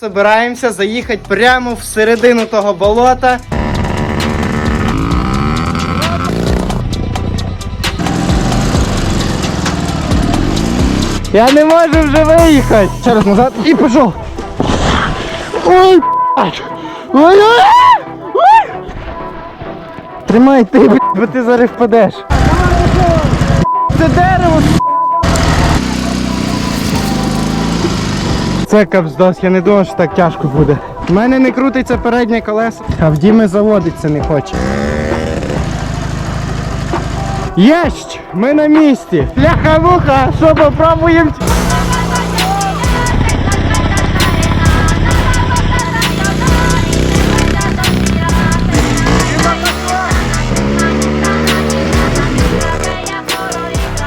Собираємося заїхати прямо в середину того болота. Я не можу вже виїхати. Ще раз назад і пішов. Ой, блядь. ой, ой, ой. Тримай ти, блядь, бо ти зараз впадеш. Це дерево. Це капздос, я не думав, що так тяжко буде. У мене не крутиться переднє колесо, а в Діми заводиться не хоче. Єсть! Ми на місці! Ляха-муха! Що попробуємо?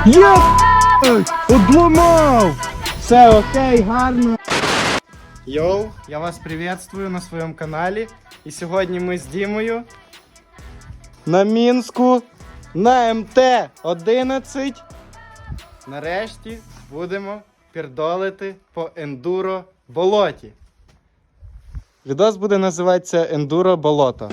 Є! Одломав! Все окей, гарно. Йоу, я вас приветствую на своєму каналі. І сьогодні ми з Дімою на Мінську на МТ-11. Нарешті будемо пердолити по ендуро болоті. Відос буде називатися Ендуро болото.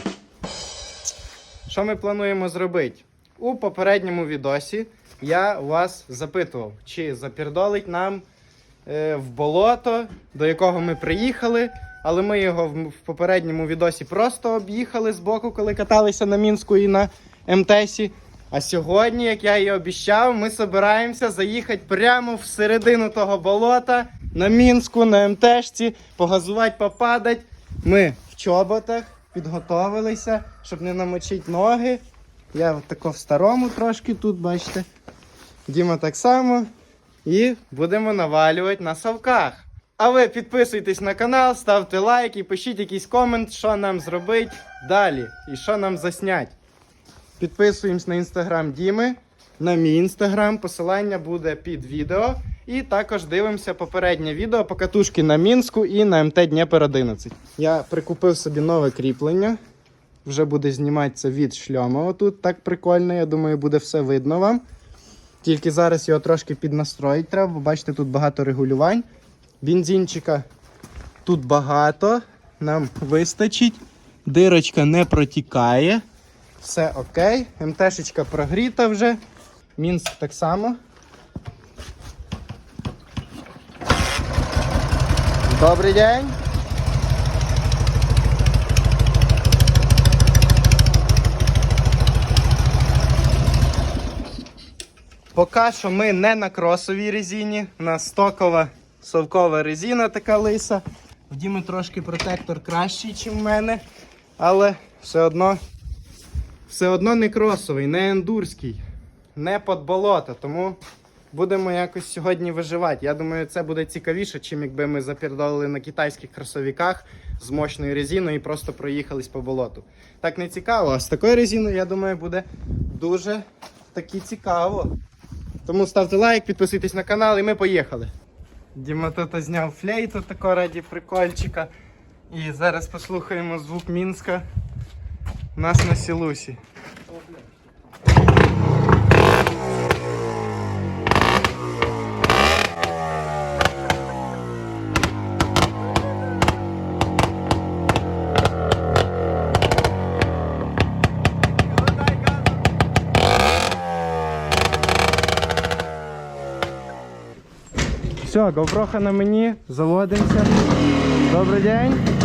Що ми плануємо зробити? У попередньому відосі я вас запитував, чи запердолить нам в болото, до якого ми приїхали. Але ми його в, попередньому відосі просто об'їхали з боку, коли каталися на Мінську і на МТСі. А сьогодні, як я і обіцяв, ми збираємося заїхати прямо в середину того болота на Мінську, на МТшці, погазувати, попадати. Ми в чоботах підготовилися, щоб не намочити ноги. Я тако в старому трошки тут, бачите. Діма так само. І будемо навалювати на совках. А ви підписуйтесь на канал, ставте лайк і пишіть якийсь комент, що нам зробити далі і що нам заснять. Підписуємось на інстаграм Діми, на мій інстаграм. Посилання буде під відео. І також дивимося попереднє відео по катушки на Мінську і на МТ Дніпр 11. Я прикупив собі нове кріплення. Вже буде зніматися від шльома. Отут так прикольно. Я думаю, буде все видно вам. Тільки зараз його трошки піднастроїти треба, бо бачите, тут багато регулювань. Бензинчика тут багато, нам вистачить. Дирочка не протікає. Все окей. МТшечка прогріта вже. Мінськ так само. Добрий день. Поки що ми не на кросовій резині, у нас стокова совкова резина така лиса. В Діми трошки протектор кращий, ніж в мене, але все одно все одно не кросовий, не ендурський, не під болото. Тому будемо якось сьогодні виживати. Я думаю, це буде цікавіше, чим якби ми запердолили на китайських кросовиках з мощною резиною і просто проїхались по болоту. Так не цікаво, а з такою резиною, я думаю, буде дуже таки цікаво. Тому ставте лайк, підписуйтесь на канал і ми поїхали. Діма тут зняв флейту тако раді прикольчика. І зараз послухаємо звук Мінська у нас на Сілусі. Все, на мені, заводимося. Добрий день.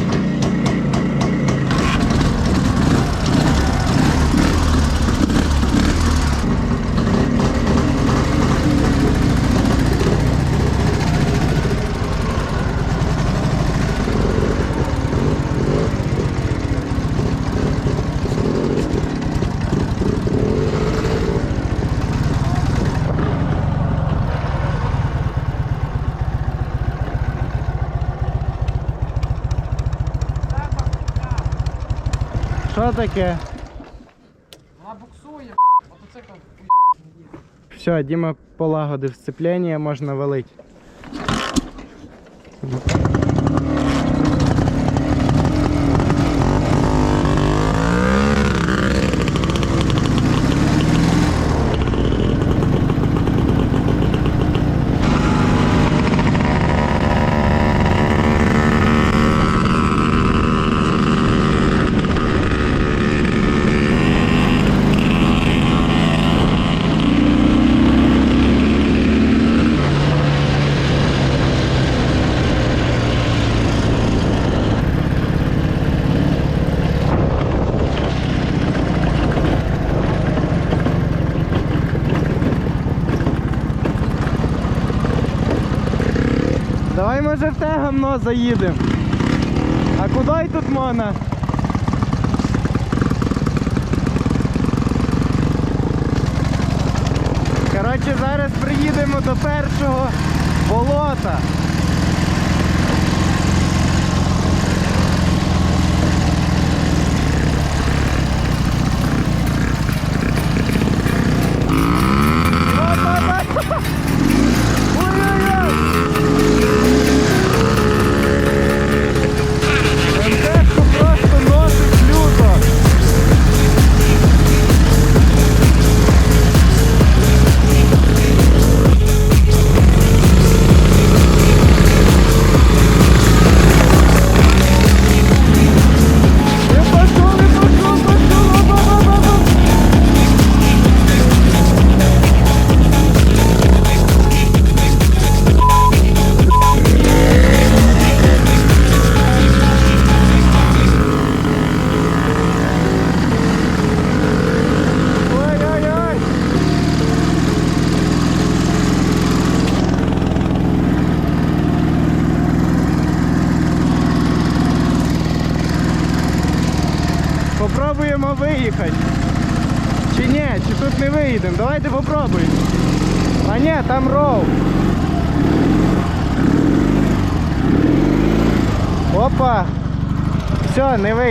Таке? Вона буксує, мотоцикл. Все, Діма полагодив сцеплення, можна валити. може гамно заїдемо. А куди тут можна? Коротше, зараз приїдемо до першого болота.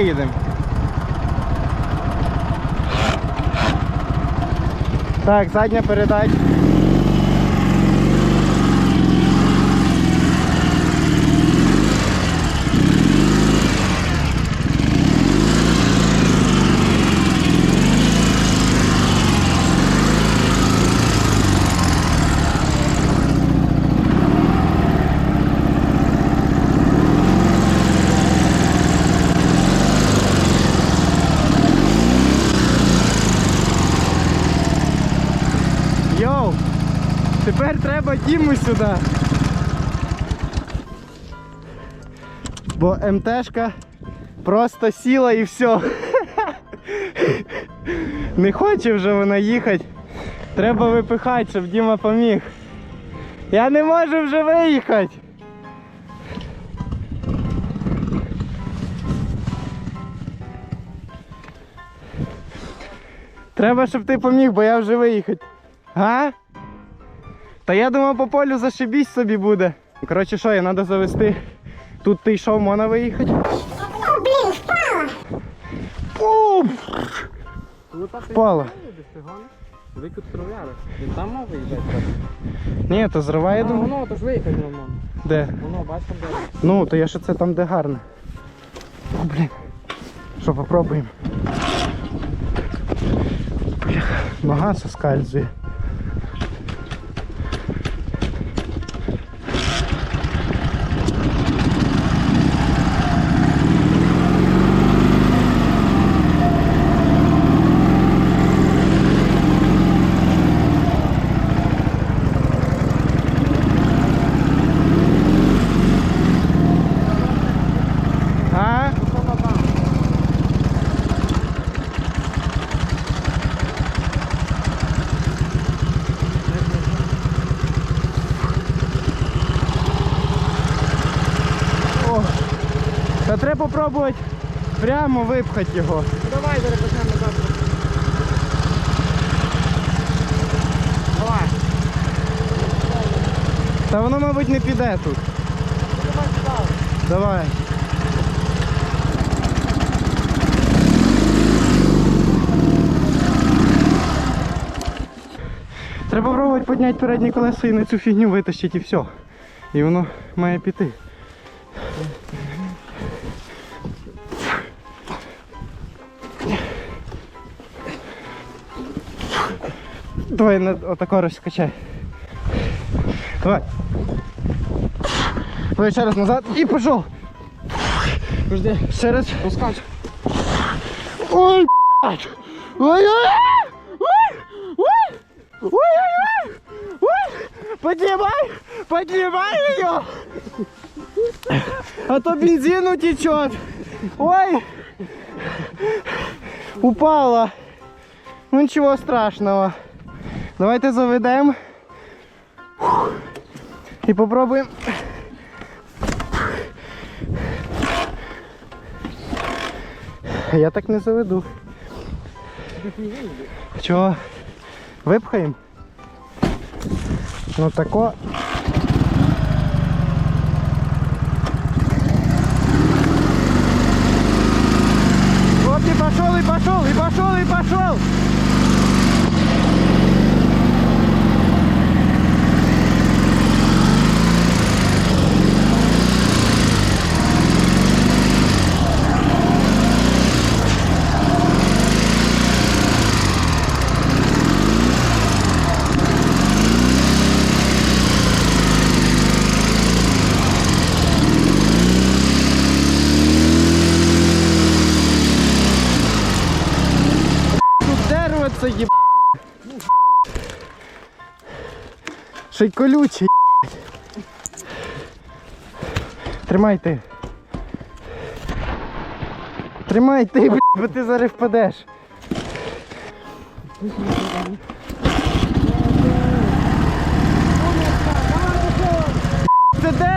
Виїдемо. Так, задня передача. Йоу! Тепер треба Діму сюди. Бо МТшка просто сіла і все. Не хоче вже вона їхати. Треба випихати, щоб Діма поміг. Я не можу вже виїхати. Треба, щоб ти поміг, бо я вже виїхати. Га? Та я думав по полю зашибісь собі буде. Коротше, що, я треба завести. Тут ти йшов, можна виїхати. Блін, впала! О, Впала. їдеш, ти гониш? Ви тут кров'яри. Він там мав виїжджати? Ні, то зриває, Ну, думаю. воно, то ж виїхати нормально. Де? Воно, бачиш, там де. Ну, то я ще це там, де гарно. О, блін. Що, попробуємо. Нога соскальзує. Треба попробувати прямо випхати його. Давай, зараз почнемо назад. Давай. Та воно, мабуть, не піде тут. Давай сюди. Давай. Треба пробувати підняти передні колеса і на цю фігню витащити і все. І воно має піти. Давай на отако розкачай. Давай. Давай ще раз назад і пішов. Жди. Ще раз. Пускач. Ой, блядь! Ой, ой, ой, ой, ой, ой, ой, ой, поднимай, поднимай ее, а то бензин утечет. Ой, упала. Ну ничего страшного. Давайте заведемо і попробуємо. Я так не заведу. Чого? Випхаємо? Ну тако. Ще й Тримай Тримайте. Тримайте, бо ти зараз впадеш. Це дерево.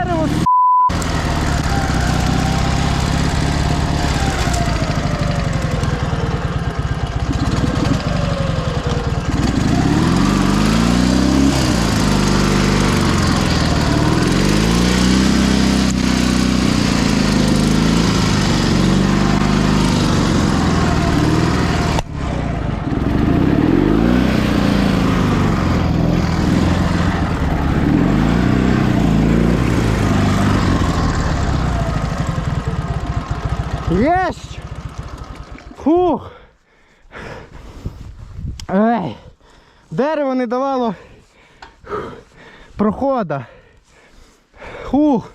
Дерево не давало прохода. Хух!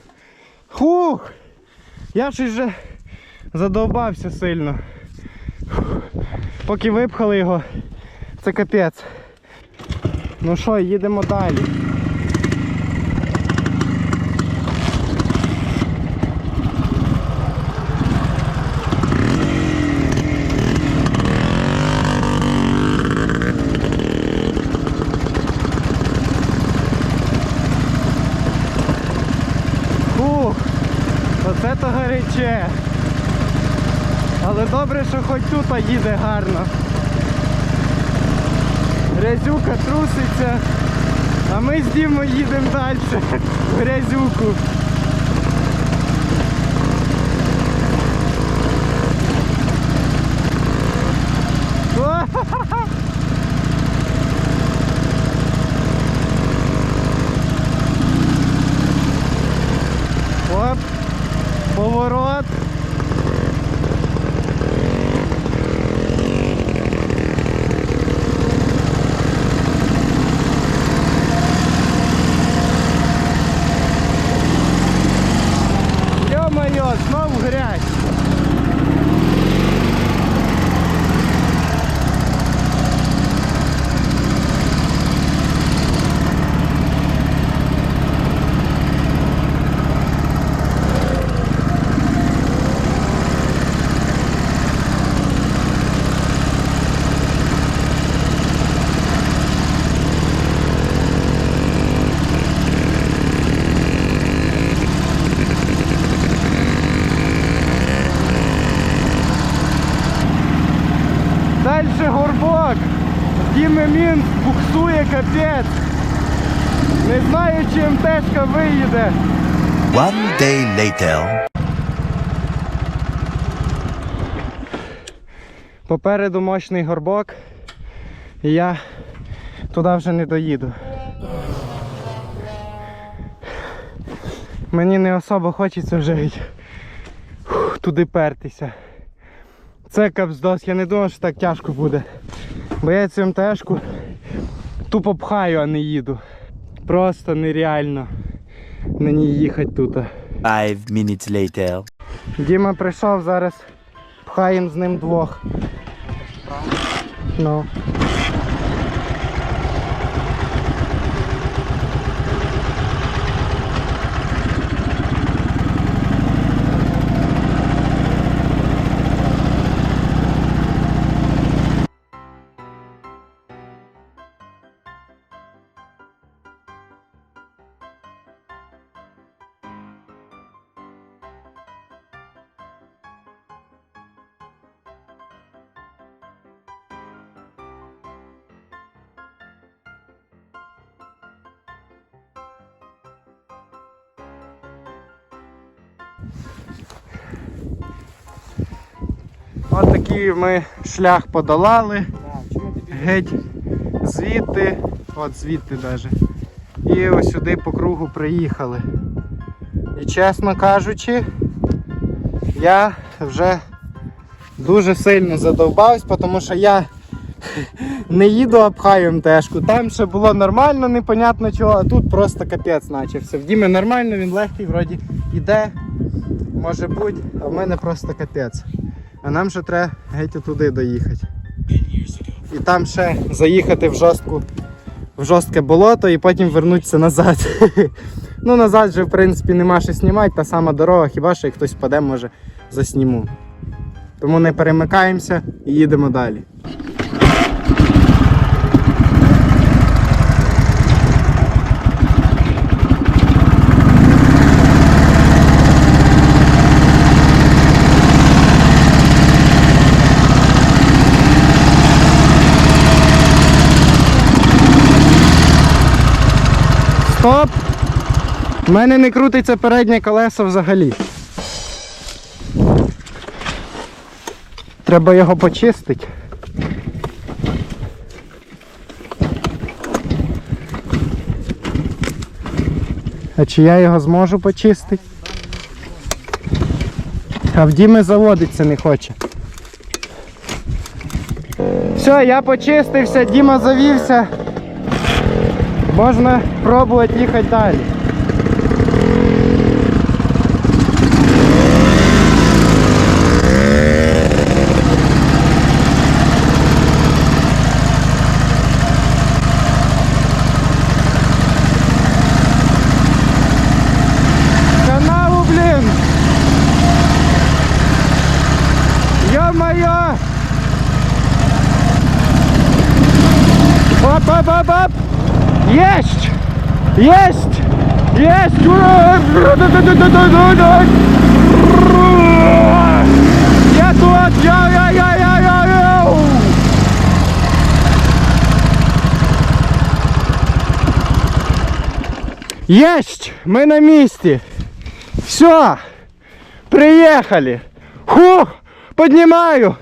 Хух! Я щось вже задовбався сильно. Поки випхали його, це капець. Ну що, їдемо далі. Гаряче. Але добре, що хоч тут їде гарно. Грязюка труситься, а ми з Дімою їдемо далі в грязюку. Ё-моё, грязь. Дальше горбок. Діми Мінськ буксує капець. Не знаю, чи МТшка виїде. One later. Попереду мощний горбок. І я туди вже не доїду. Мені не особо хочеться вже й, туди пертися. Це капздос, я не думав, що так тяжко буде. Бо я цю МТшку тупо пхаю, а не їду. Просто нереально мені їхати тут. Five minutes later. Діма прийшов зараз, пхаємо з ним двох. Ну. Ось такий ми шлях подолали. Геть звідти, от звідти навіть. І ось сюди по кругу приїхали. І чесно кажучи, я вже дуже сильно задовбався, тому що я не їду обхаю МТшку. Там ще було нормально, непонятно чого, а тут просто капець начався. В Діме нормально, він легкий, вроді іде може бути, а в мене просто капець. А нам ще треба геть туди доїхати. І там ще заїхати в жорстку, в жорстке болото і потім вернутися назад. ну назад вже в принципі нема що знімати, та сама дорога, хіба що як хтось впаде, може засніму. Тому не перемикаємося і їдемо далі. Стоп! У мене не крутиться переднє колесо взагалі. Треба його почистити. А чи я його зможу почистити? А в Діми заводиться не хоче. Все, я почистився, Діма завівся. Можна пробувати їхати далі. Есть! Есть! Я тут! Я, я, я, я, я! Есть! Мы на месте! Все! Приехали! Фух! Поднимаю!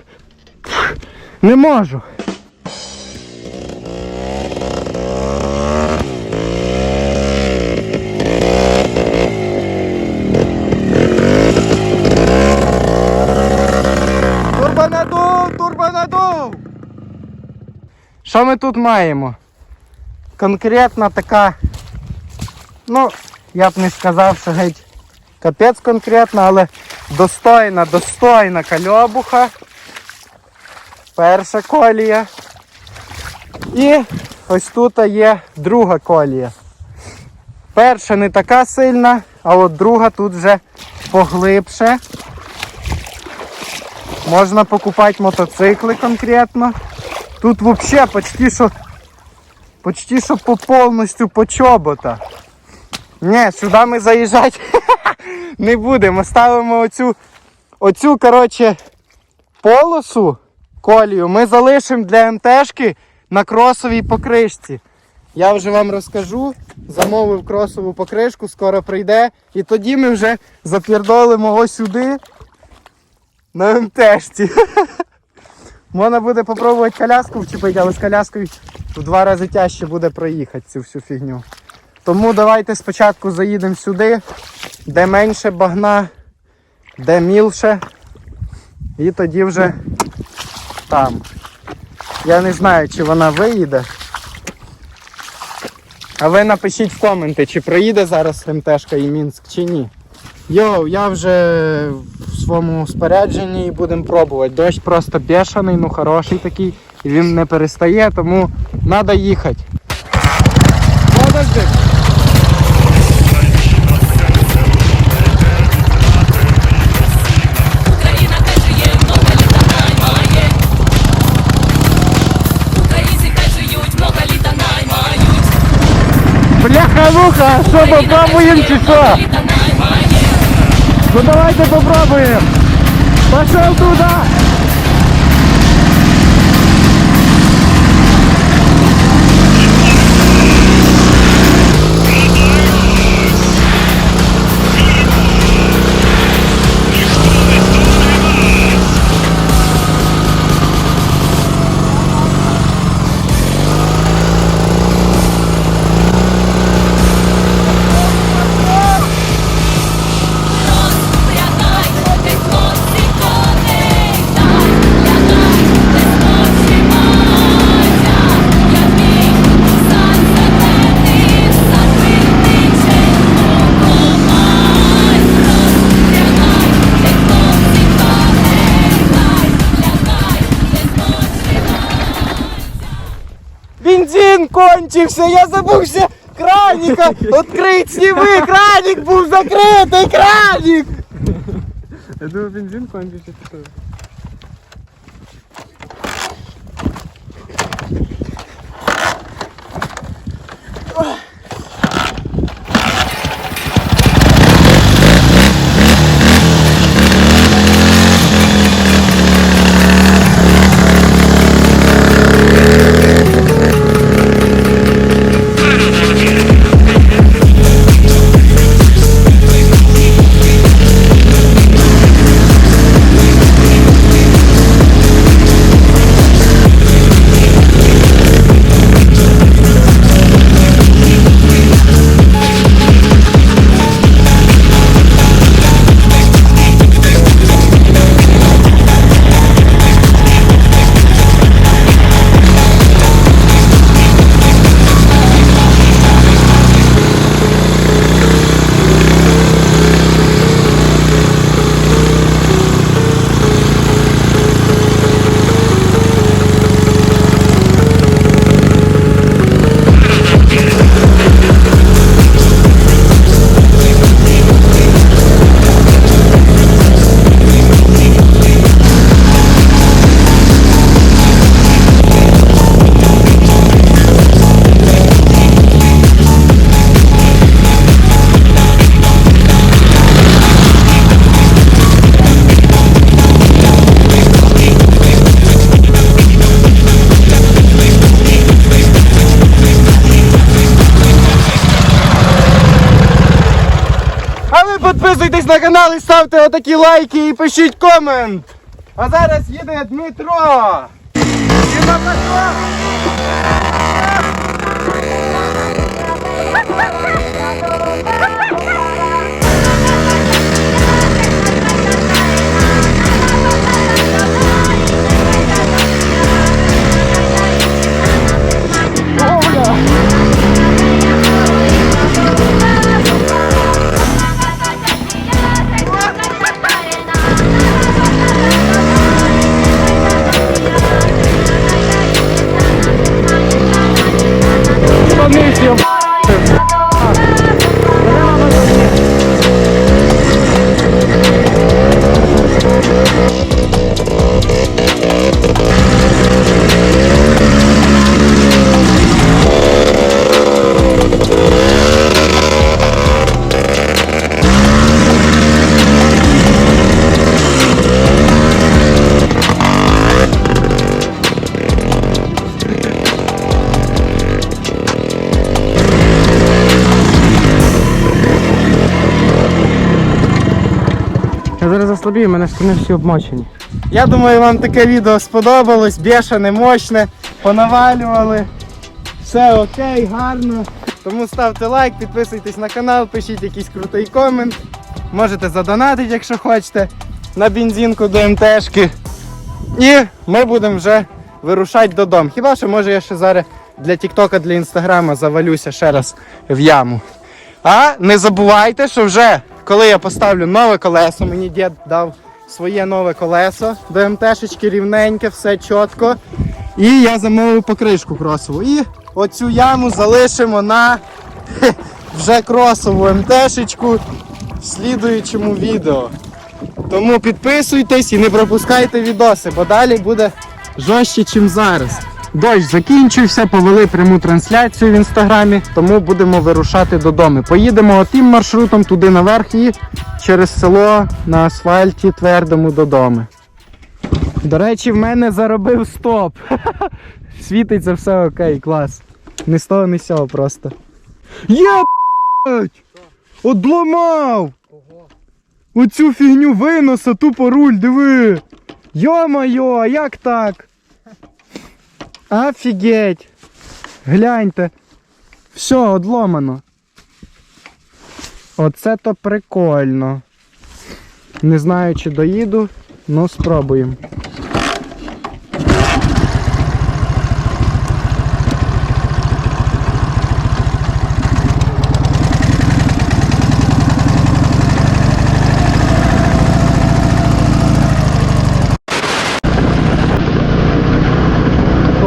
Не можу! Що ми тут маємо? Конкретна така, ну, я б не сказав, що геть капець конкретна, але достойна, достойна кальобуха. Перша колія. І ось тут є друга колія. Перша не така сильна, а от друга тут вже поглибше. Можна покупати мотоцикли конкретно. Тут взагалі почти що почти що по повністю по чобота. Ні, сюди ми заїжджати не будемо. Ставимо оцю, оцю коротше, полосу колію ми залишимо для МТшки на кросовій покришці. Я вже вам розкажу, замовив кросову покришку, скоро прийде. І тоді ми вже запірдолимо ось сюди на МТшці. Можна буде попробувати коляску вчепити, але з коляскою в два рази тяжче буде проїхати цю всю фігню. Тому давайте спочатку заїдемо сюди, де менше багна, де мілше. І тоді вже там. Я не знаю, чи вона виїде. А ви напишіть в коменти, чи проїде зараз МТшка і Мінськ, чи ні. Йоу, я вже в своєму спорядженні і будемо пробувати. Дощ просто бешений, ну хороший такий, і він не перестає, тому треба їхати. Подожди. Бляха-муха, що попробуємо чи що? Ну давайте попробуем. Пошел туда. кончився, я забувся краніка. Открить, сніми, кранік був закритий, кранік. Я думаю, бензин кончився. чи що? А Підписуйтесь на канал і ставте отакі лайки і пишіть комент. А зараз їде Дмитро. І на Дмитро. Зараз мене штани всі обмочені. Я думаю, вам таке відео сподобалось. Бешене, мощне. Понавалювали. Все окей, гарно. Тому ставте лайк, підписуйтесь на канал, пишіть якийсь крутий комент. Можете задонатити, якщо хочете, на бензинку до МТшки. І ми будемо вже вирушати додому. Хіба що може я ще зараз для Тіктока, для Інстаграма завалюся ще раз в яму. А не забувайте, що вже коли я поставлю нове колесо, мені дід дав своє нове колесо до МТшечки рівненьке, все чітко. І я замовив покришку кросову. І оцю яму залишимо на вже кросову МТшечку в слідуючому відео. Тому підписуйтесь і не пропускайте відоси, бо далі буде жорстче, ніж зараз. Дощ закінчився, повели пряму трансляцію в інстаграмі, тому будемо вирушати додому. Поїдемо отим маршрутом туди наверх і через село на асфальті твердому додому. До речі, в мене заробив стоп. Світиться все окей, клас. Не з того, не з цього просто. Є! Одламав! Оцю фігню виноса, тупо руль, диви! Йо-моє, а як так? Офігеть! Гляньте. Все, одломано. Оце то прикольно. Не знаю, чи доїду, але спробуємо.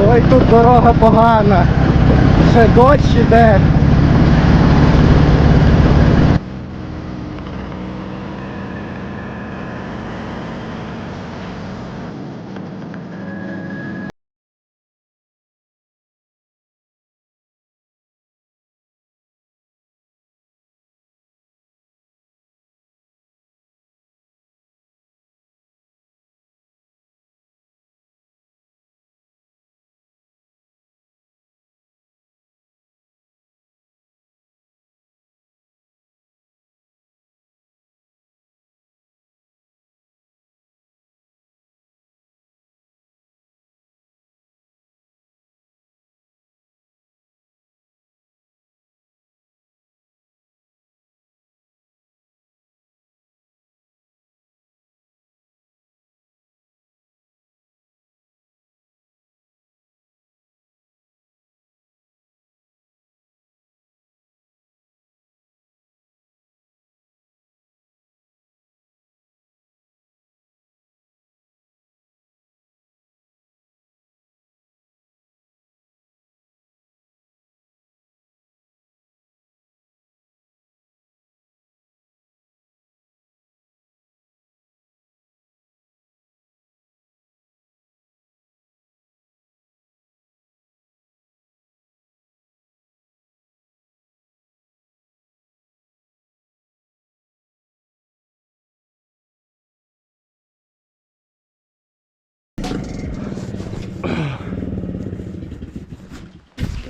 Ой, тут дорога погана. ще дощ іде.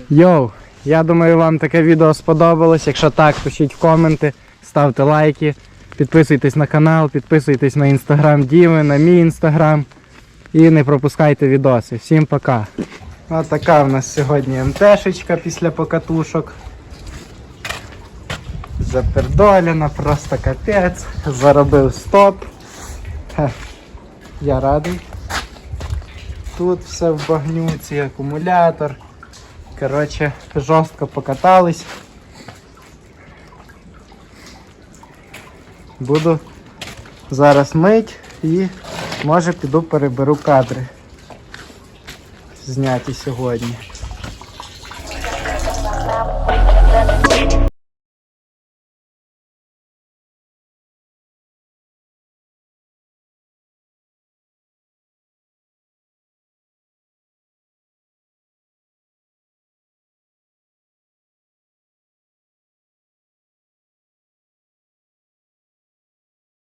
Йоу, я думаю, вам таке відео сподобалось. Якщо так, пишіть в коменти, ставте лайки, підписуйтесь на канал, підписуйтесь на інстаграм Діми, на мій інстаграм. І не пропускайте відоси. Всім пока. Ось така в нас сьогодні МТшечка після покатушок. Запердолена, просто капець. Заробив стоп. Я радий. Тут все в багнюці, акумулятор. Коротше, жорстко покатались. Буду зараз мить і може піду переберу кадри. Зняті сьогодні.